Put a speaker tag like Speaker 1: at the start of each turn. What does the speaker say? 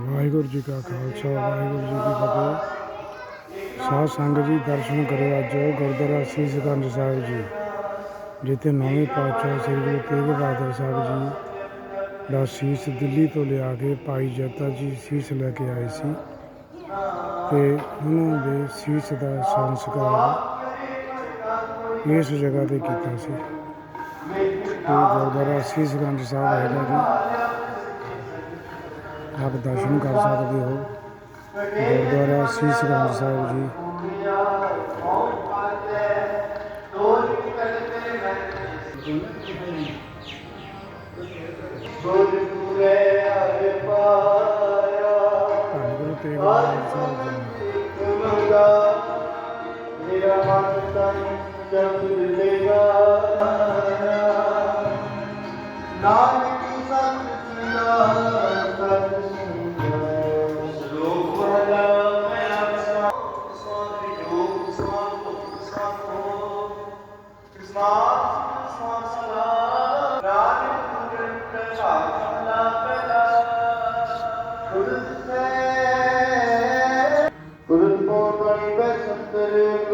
Speaker 1: ਵਾਹਿਗੁਰੂ ਜੀ ਕਾ ਖਾਲਸਾ, ਵਾਹਿਗੁਰੂ ਜੀ ਕੀ ਫਤਿਹ। ਸਾਧ ਸੰਗਤ ਜੀ, ਦਰਸ਼ਨ ਕਰੋ ਅੱਜ ਗੁਰਦੁਆਰਾ ਸੀਸਗੰਜ ਸਾਹਿਬ ਜੀ, ਜਿੱਥੇ ਨੌਵੇਂ ਪਾਤਸ਼ਾਹ ਸ੍ਰੀ ਗੁਰੂ ਤੇਗ ਬਹਾਦਰ ਸਾਹਿਬ ਜੀ ਦਾ ਸੀਸ ਦਿੱਲੀ ਤੋਂ ਲਿਆ ਕੇ ਭਾਈ ਜੱਤਾ ਜੀ ਸੀਸ ਲੈ ਕੇ ਆਏ ਸੀ ਤੇ ਉਹਨਾਂ ਦੇ ਸੀਸ ਦਾ ਸੰਸਕਾਰ ਇਸ ਜਗ੍ਹਾ ਤੇ ਕੀਤਾ ਸੀ। ਇਹ ਗੁਰਦੁਆਰਾ ਸੀਸਗੰਜ ਸਾਹਿਬ ਹੈਗਾ ਜੀ। ਆਪ ਦਰਸ਼ਨ ਕਰ ਸਕਦੇ ਹੋ। ਗੁਰਦੁਆਰਾ ਸੀਸਗੰਜ ਸਾਹਿਬ ਜੀ। ਗੁਰੂ ਤੇਗ ਬਹਾਦਰ ਸਾਹਿਬ ਜੀ।
Speaker 2: ਮੇਰਾ ਮਨ ਤਨ ਜਪ ਦਿਲੇਗਾ ਨਾਨਕ ਗੁਰੂ ਪਉ ਬਣੀ ਬੈ ਸੰਤਰ